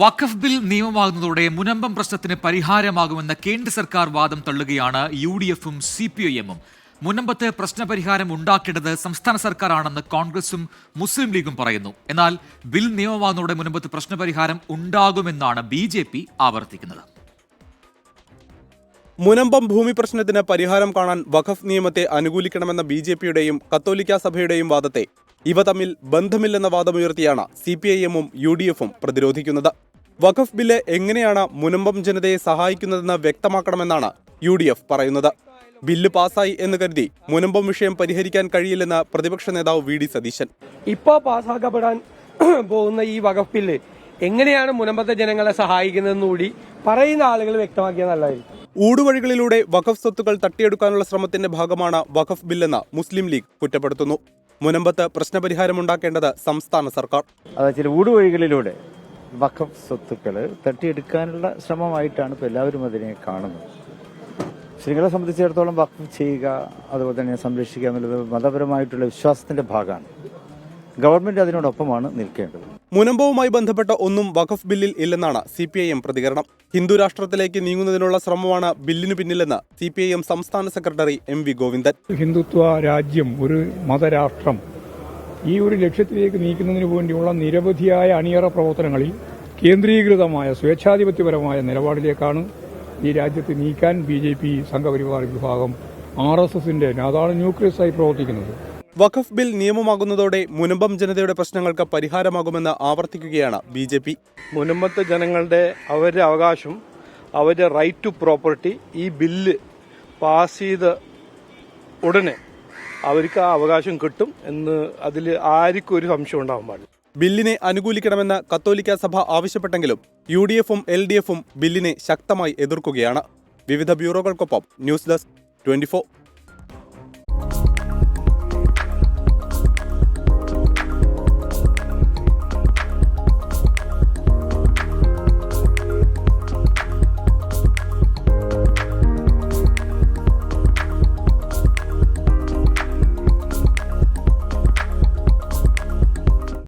വഖഫ് bill നിയമമാകുന്നതോടെ Munambam പ്രശ്നത്തിന് പരിഹാരമാകുമെന്ന കേന്ദ്ര സർക്കാർ വാദം തള്ളുകയാണ് യു ഡി എഫും സി പി ഐ എമ്മും മുനമ്പത്ത് പ്രശ്നപരിഹാരം ഉണ്ടാക്കേണ്ടത് സംസ്ഥാന സർക്കാരാണെന്ന് കോൺഗ്രസും മുസ്ലിം ലീഗും പറയുന്നു. എന്നാൽ ബിൽ നിയമമാകുന്നതോടെ മുനമ്പത്ത് പ്രശ്നപരിഹാരം ഉണ്ടാകുമെന്നാണ് ബി ജെ പി ആവർത്തിക്കുന്നത്. മുനമ്പം ഭൂമി പ്രശ്നത്തിന് പരിഹാരം കാണാൻ വഖഫ് നിയമത്തെ അനുകൂലിക്കണമെന്ന ബി ജെ പിയുടെയും കത്തോലിക്ക സഭയുടെയും വാദത്തെ ഇവ തമ്മിൽ ബന്ധമില്ലെന്ന വാദമുയർത്തിയാണ് സി പി ഐ എമ്മും യു ഡി എഫും പ്രതിരോധിക്കുന്നത്. വഖഫ് ബില്ല് എങ്ങനെയാണ് മുനമ്പം ജനതയെ സഹായിക്കുന്നതെന്ന് വ്യക്തമാക്കണമെന്നാണ് യു ഡി എഫ് പറയുന്നത്. ബില്ല് പാസ്സായി എന്ന് കരുതി മുനമ്പം വിഷയം പരിഹരിക്കാൻ കഴിയില്ലെന്ന് പ്രതിപക്ഷ നേതാവ് വി ഡി സതീശൻ. ഇപ്പോൾ പാസ്സാക്കപ്പെടാൻ പോകുന്ന ഈ വഖഫ് ബില്ല് എങ്ങനെയാണ് മുനമ്പത്തെ ജനങ്ങളെ സഹായിക്കുന്നതെന്ന് കൂടി പറയുന്ന ആളുകൾ വ്യക്തമാക്കിയ നല്ലതായിരിക്കും. ഊടുവഴികളിലൂടെ വഖഫ് സ്വത്തുക്കൾ തട്ടിയെടുക്കാനുള്ള ശ്രമത്തിന്റെ ഭാഗമാണ് വഖഫ് ബില്ലെന്ന് മുസ്ലിം ലീഗ് കുറ്റപ്പെടുത്തുന്നു. മുനമ്പത്ത് പ്രശ്നപരിഹാരമുണ്ടാക്കേണ്ടത് സംസ്ഥാന സർക്കാർ. അതായത് ചില ഊടുവഴികളിലൂടെ വഖഫ് സ്വത്തുക്കൾ തട്ടിയെടുക്കാനുള്ള ശ്രമമായിട്ടാണ് ഇപ്പോൾ എല്ലാവരും അതിനെ കാണുന്നത്. സ്ത്രീകളെ സംബന്ധിച്ചിടത്തോളം വഖഫ് ചെയ്യുക അതുപോലെ തന്നെ സംരക്ഷിക്കുക എന്നുള്ളത് മതപരമായിട്ടുള്ള വിശ്വാസത്തിന്റെ ഭാഗമാണ്. ഗവൺമെന്റ് അതിനോടൊപ്പമാണ് നിൽക്കേണ്ടത്. മുനമ്പവുമായി ബന്ധപ്പെട്ട ഒന്നും വഖഫ് ബില്ലിൽ ഇല്ലെന്നാണ് സി പി ഐ എം പ്രതികരണം. ഹിന്ദു രാഷ്ട്രത്തിലേക്ക് നീങ്ങുന്നതിനുള്ള ശ്രമമാണ് ബില്ലിനു പിന്നിലെന്ന് സി പി ഐ എം സംസ്ഥാന secretary M V Govindan. Hindutva രാജ്യം ഒരു മതരാഷ്ട്രം. ഈ ഒരു ലക്ഷ്യത്തിലേക്ക് നീക്കുന്നതിന് വേണ്ടിയുള്ള നിരവധിയായ അണിയറ പ്രവർത്തനങ്ങളിൽ കേന്ദ്രീകൃതമായ സ്വേച്ഛാധിപത്യപരമായ നിലപാടിലേക്കാണ് ഈ രാജ്യത്ത് നീക്കാൻ ബി ജെ പി സംഘപരിവാർ വിഭാഗം ആർ എസ് എസിന്റെ അതാണ് ന്യൂക്ലിയസായി പ്രവർത്തിക്കുന്നത്. വഖഫ് ബിൽ നിയമമാകുന്നതോടെ മുനമ്പം ജനതയുടെ പ്രശ്നങ്ങൾക്ക് പരിഹാരമാകുമെന്ന് ആവർത്തിക്കുകയാണ് ബി ജെ പി. മുനമ്പത്തെ ജനങ്ങളുടെ അവരുടെ അവകാശം അവരുടെ റൈറ്റ് ടു പ്രോപ്പർട്ടി ഈ ബില്ല് പാസ് ചെയ്ത ഉടനെ അവർക്ക് ആ അവകാശം കിട്ടും എന്ന് അതിൽ ആർക്കും ഒരു സംശയം ഉണ്ടാവാൻ പാടില്ല. ബില്ലിനെ അനുകൂലിക്കണമെന്ന് കത്തോലിക്ക സഭ ആവശ്യപ്പെട്ടെങ്കിലും യു ഡി എഫും എൽ ഡി എഫും ബില്ലിനെ ശക്തമായി എതിർക്കുകയാണ്. വിവിധ ബ്യൂറോകൾക്കൊപ്പം ന്യൂസ് ഡെസ്ക് ട്വന്റി